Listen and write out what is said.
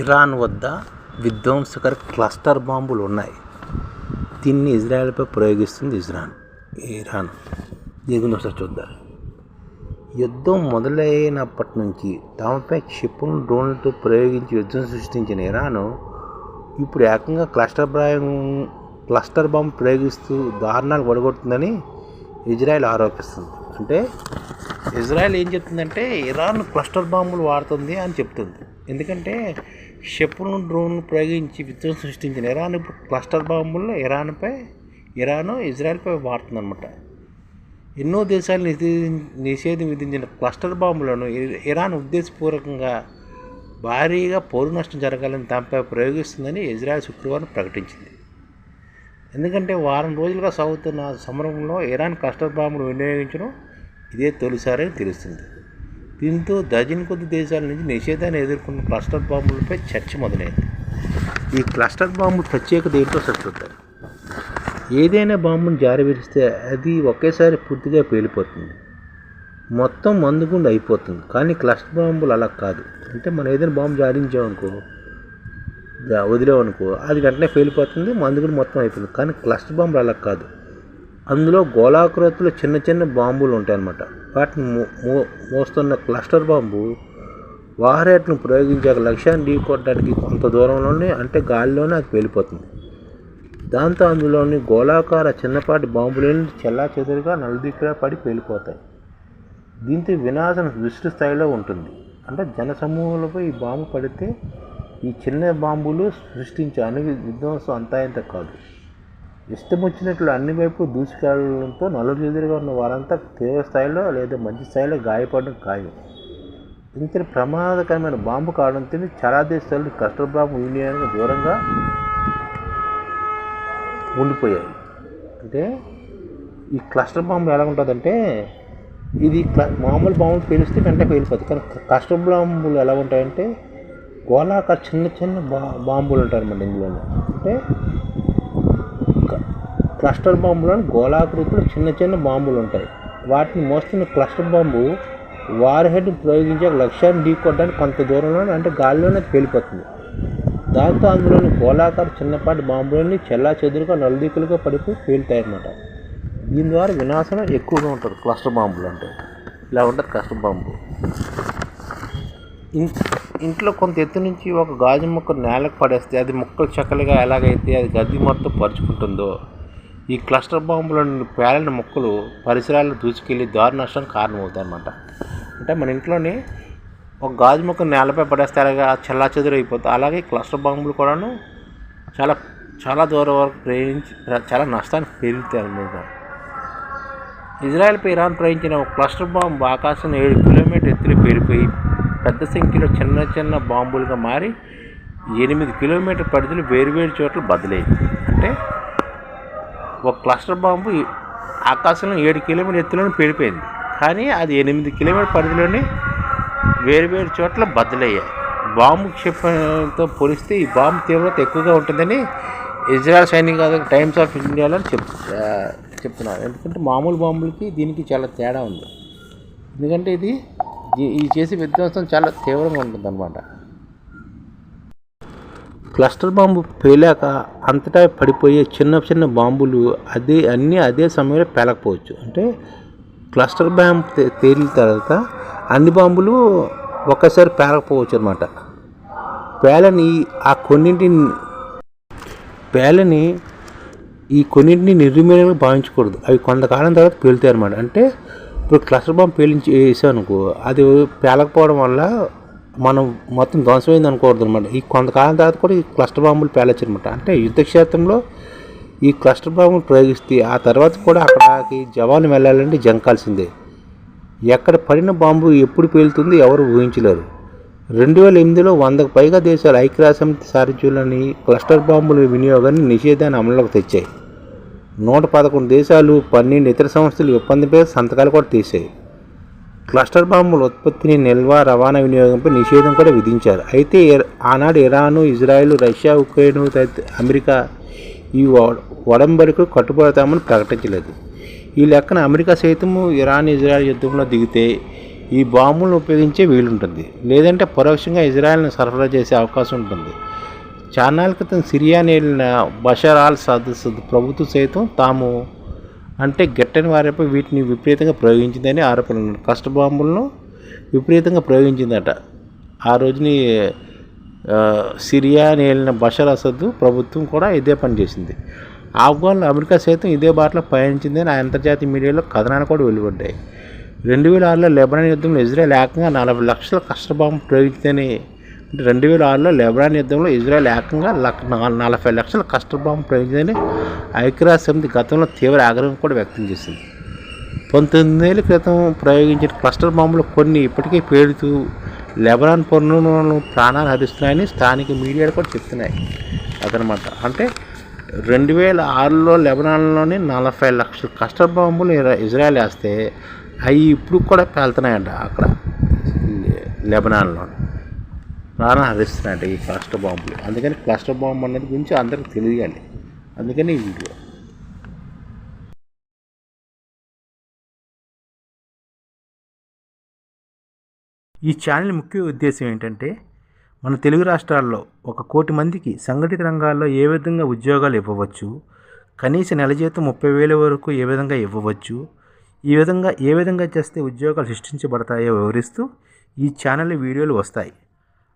Iran వద్ద విధ్వంసకర cluster బాంబులు ఉన్నాయి. దీన్ని ఇజ్రాయెల్పై ప్రయోగిస్తుంది ఇజ్రాన్ ఇరాన్. దీని గురించి ఒకసారి చూద్దాం. యుద్ధం మొదలైనప్పటి నుంచి తమపై క్షిపణులు డ్రోన్లతో ప్రయోగించి యుద్ధం సృష్టించిన ఇరాను ఇప్పుడు ఏకంగా క్లస్టర్ ప్రాయం క్లస్టర్ బాంబు ప్రయోగిస్తూ దారుణాలు పడగొడుతుందని ఇజ్రాయెల్ ఆరోపిస్తుంది. అంటే ఇజ్రాయెల్ ఏం చెప్తుందంటే ఇరాన్ క్లస్టర్ బాంబులు వాడుతుంది అని చెప్తుంది. ఎందుకంటే క్షిపణులు డ్రోన్లు ప్రయోగించి విధ్వంసం సృష్టించిన ఇరాన్ ఇప్పుడు క్లస్టర్ బాంబుల్లో ఇరాన్పై ఇరాను ఇజ్రాయెల్పై వాడుతుందన్నమాట. ఎన్నో దేశాలు నిషేధం విధించిన క్లస్టర్ బాంబులను ఇరాన్ ఉద్దేశపూర్వకంగా భారీగా పౌరు నష్టం జరగాలని దానిపై ప్రయోగిస్తుందని ఇజ్రాయెల్ శుక్రవారం ప్రకటించింది. ఎందుకంటే వారం రోజులుగా సాగుతున్న సమరంలో ఇరాన్ క్లస్టర్ బాంబులు వినియోగించడం ఇదే తొలిసారి అని తెలుస్తుంది. దీంతో డజన్ కొద్ది దేశాల నుంచి నిషేధాన్ని ఎదుర్కొన్న క్లస్టర్ బాంబులపై చర్చ మొదలైంది. ఈ క్లస్టర్ బాంబు ప్రత్యేకత ఏంటో సరిచూద్దాం ఏదైనా బాంబును జారవిడిస్తే అది ఒకేసారి పూర్తిగా పేలిపోతుంది. మొత్తం మందుగుండు అయిపోతుంది. కానీ క్లస్టర్ బాంబులు అలా కాదు. అంటే మనం ఏదైనా బాంబు జారించామనుకో వదిలేమనుకో అది వెంటనే పేలిపోతుంది మందుగుండు మొత్తం అయిపోతుంది. కానీ క్లస్టర్ బాంబులు అలా కాదు. అందులో గోళాకృతిలో చిన్న చిన్న బాంబులు ఉంటాయన్నమాట. వాటిని మో మోస్తున్న క్లస్టర్ బాంబు వారేట్ను ప్రయోగించాక లక్ష్యాన్ని ఢీకొట్టడానికి కొంత దూరంలోనే అంటే గాలిలోనే అది పేలిపోతుంది దాంతో అందులోని గోళాకార చిన్నపాటి బాంబులని చెల్లా చెదురుగా నలుదిక్కులా పడి పేలిపోతాయి. దీంతో వినాశన దృష్టి స్థాయిలో ఉంటుంది. అంటే జనసమూహాలపై ఈ బాంబు పడితే ఈ చిన్న బాంబులు సృష్టించే అణు విధ్వంసం అంతా ఇంత కాదు. ఇష్టం వచ్చినట్లు అన్ని వైపు దూసుకెళ్ళడంతో నలుచెదురుగా ఉన్న వారంతా తీవ్ర స్థాయిలో లేదా మంచి స్థాయిలో గాయపడడం ఖాయం. ఇంతటి ప్రమాదకరమైన బాంబు కావడంతో చాలా దేశాలు కస్టర్ బాంబు దూరంగా ఉండిపోయాయి. అంటే ఈ క్లస్టర్ బాంబు ఎలా ఉంటుందంటే ఇది క్ల మామూలు బాంబులు పేలిస్తే వెంటనే పేలిపోతుంది కానీ క్లస్టర్ బాంబులు ఎలా ఉంటాయంటే గోళాకార చిన్న చిన్న బా బాంబులు ఉంటాయి అన్నమాట ఇందులో అంటే క్లస్టర్ బాంబులను గోళాకృతిలో చిన్న చిన్న బాంబులు ఉంటాయి. వాటిని మోస్తున్న క్లస్టర్ బాంబు వార్ హెడ్ ప్రయోగించే లక్ష్యాన్ని ఢీకొట్టడానికి కొంత దూరంలో అంటే గాలిలోనే పేలిపోతుంది. దాంతో అందులోని గోళాకార చిన్నపాటి బాంబులన్నీ చెల్లా చెదురుగా నలుదిక్కులుగా పడిపోయి పేలుతాయి అన్నమాట దీని ద్వారా వినాశనం ఎక్కువగా ఉంటుంది క్లస్టర్ బాంబులు అంటే. ఇలా ఉంటుంది క్లస్టర్ బాంబు. ఇంట్లో కొంత ఎత్తు నుంచి ఒక గాజు ముక్క నేలకు పడేస్తే అది ముక్కలు చక్కలుగా ఎలాగైతే అది గది మొత్తం పరుచుకుంటుందో ఈ క్లస్టర్ బాంబులను పేలిన మొక్కలు పరిసరాలను దూసుకెళ్ళి దారు నష్టం కారణమవుతాయి అన్నమాట అంటే మన ఇంట్లోనే ఒక గాజు మొక్క నేలపై పడేస్తే అలాగా చల్లా చెదురు అయిపోతుంది అలాగే క్లస్టర్ బాంబులు కూడాను చాలా చాలా దూరం వరకు ప్రయోగించి చాలా నష్టాన్ని పెరుగుతాయి అన్నమాట ఇజ్రాయెల్పై ఇరాన్ ప్రయోగించిన ఒక క్లస్టర్ బాంబు ఆకాశం ఏడు కిలోమీటర్ ఎత్తులు పేరిపోయి పెద్ద సంఖ్యలో చిన్న చిన్న బాంబులుగా మారి ఎనిమిది కిలోమీటర్ పరిధిలో వేరువేరు చోట్ల బదిలైంది అంటే ఒక క్లస్టర్ బాంబు ఆకాశంలో ఏడు కిలోమీటర్ ఎత్తులోనే పేలిపోయింది కానీ అది ఎనిమిది కిలోమీటర్ పరిధిలోనే వేరువేరు చోట్ల బద్దలయ్యాయి. బాంబు క్షిపణితో పోలిస్తే ఈ బాంబు తీవ్రత ఎక్కువగా ఉంటుందని ఇజ్రాయల్ సైనిక టైమ్స్ ఆఫ్ ఇండియాలో చెప్ చెప్తున్నారు. ఎందుకంటే మామూలు బాంబులకి దీనికి చాలా తేడా ఉంది. ఎందుకంటే ఇది ఈ- ఈ చేసే విధ్వంసం చాలా తీవ్రంగా ఉంటుందన్నమాట. క్లస్టర్ బాంబు పేలాక అంతటా పడిపోయే చిన్న చిన్న బాంబులు అదే అన్నీ అదే సమయంలో పేలకపోవచ్చు. అంటే క్లస్టర్ బాంబు తేలిన తర్వాత అన్ని బాంబులు ఒక్కసారి పేలకపోవచ్చు అనమాట పేలని ఆ కొన్నింటిని పేలని ఈ కొన్నింటిని నిర్మూలనగా భావించకూడదు. అవి కొంతకాలం తర్వాత పేలుతాయి అనమాట అంటే ఇప్పుడు క్లస్టర్ బాంబు పేలించి వేసామనుకో అది పేలకపోవడం వల్ల మనం మొత్తం ధ్వంసమైంది అనుకోవద్దు అనమాట ఈ కొంతకాలం తర్వాత కూడా ఈ క్లస్టర్ బాంబులు పేలొచ్చు అనమాట అంటే యుద్ధ క్షేత్రంలో ఈ క్లస్టర్ బాంబులు ప్రయోగిస్తే ఆ తర్వాత కూడా అక్కడికి జవాను వెళ్ళాలంటే జంకాల్సిందే ఎక్కడ పడిన బాంబు ఎప్పుడు పేలుతుంది ఎవరు ఊహించలేరు. రెండు వేల ఎనిమిదిలో వందకు పైగా దేశాలు ఐక్యరాజ్యసమితి సారథ్యంలోని క్లస్టర్ బాంబుల వినియోగాన్ని నిషేధాన్ని అమలులోకి తెచ్చాయి. నూట పదకొండు దేశాలు పన్నెండు ఇతర సంస్థలు ఈ ఒప్పందంపై సంతకాలు కూడా తీశాయి. క్లస్టర్ బాంబుల ఉత్పత్తిని నిల్వ రవాణా వినియోగంపై నిషేధం కూడా విధించారు. అయితే ఆనాడు Iran Israel Russia Ukraine America ఈ ఒడంబరికు ఒడంబడికకు కట్టుబడతామని ప్రకటించలేదు. ఈ లెక్కన అమెరికా సైతము ఇరాన్ ఇజ్రాయెల్ యుద్ధంలో దిగితే ఈ బాంబులను ఉపయోగించే వీలుంటుంది. లేదంటే పరోక్షంగా ఇజ్రాయెల్ను సరఫరా చేసే అవకాశం ఉంటుంది. చాన్నాళ్ళ క్రితం సిరియా నేలిన బషర్ ఆల్ సద్ ప్రభుత్వం సైతం తాము అంటే గట్టని వారిపై వీటిని విపరీతంగా ప్రయోగించిందని ఆరోపణలు కష్ట బాంబులను విపరీతంగా ప్రయోగించిందట. ఆ రోజుని సిరియా సిరియాని వెళ్ళిన బషర్ అసద్ ప్రభుత్వం కూడా ఇదే పని చేసింది. ఆఫ్ఘన్లో అమెరికా సైతం ఇదే బాటలో పయనించిందని ఆ అంతర్జాతీయ మీడియాలో కథనాలు కూడా వెలువడ్డాయి. రెండు వేల ఆరులో లెబనాన్ యుద్ధంలో ఇజ్రాయెల్ ఏకంగా నలభై లక్షల కష్ట బాంబు ప్రయోగించిందని రెండు వేల ఆరులో లెబనాన్ యుద్ధంలో ఇజ్రాయెల్ ఏకంగా లక్ నలభై లక్షల కస్టర్ బాంబు ప్రయోగించని ఐక్యరాజ్య సమితి గతంలో తీవ్ర ఆగ్రహం కూడా వ్యక్తం చేసింది. పంతొమ్మిదేళ్ళ క్రితం ప్రయోగించిన క్లస్టర్ బాంబులు కొన్ని ఇప్పటికే పేలుతూ లెబనాన్ పన్నులను ప్రాణాలు హరిస్తున్నాయని స్థానిక మీడియాలు కూడా చెప్తున్నాయి. అదనమాట. అంటే రెండు వేల ఆరులో లెబనాన్లోని నలభై లక్షల కస్టర్ బాంబులు ఇజ్రాయెల్ వేస్తే అవి ఇప్పుడు కూడా పేలుతున్నాయంట అక్కడ లెబనాన్లో ప్రాణాలు హరిస్తున్నాయంట ఈ క్లస్టర్ బాంబులు అందుకని క్లస్టర్ బాంబు అనేది గురించి అందరికి తెలియాలి. అందుకని ఈ వీడియో. ఈ ఛానల్ ముఖ్య ఉద్దేశం ఏంటంటే మన తెలుగు రాష్ట్రాల్లో ఒక కోటి మందికి సంఘటిత రంగాల్లో ఏ విధంగా ఉద్యోగాలు ఇవ్వవచ్చు కనీస నెల జీతం ముప్పై వేల వరకు ఏ విధంగా ఇవ్వవచ్చు ఈ విధంగా ఏ విధంగా చేస్తే ఉద్యోగాలు సృష్టించబడతాయో వివరిస్తూ ఈ ఛానల్ వీడియోలు వస్తాయి.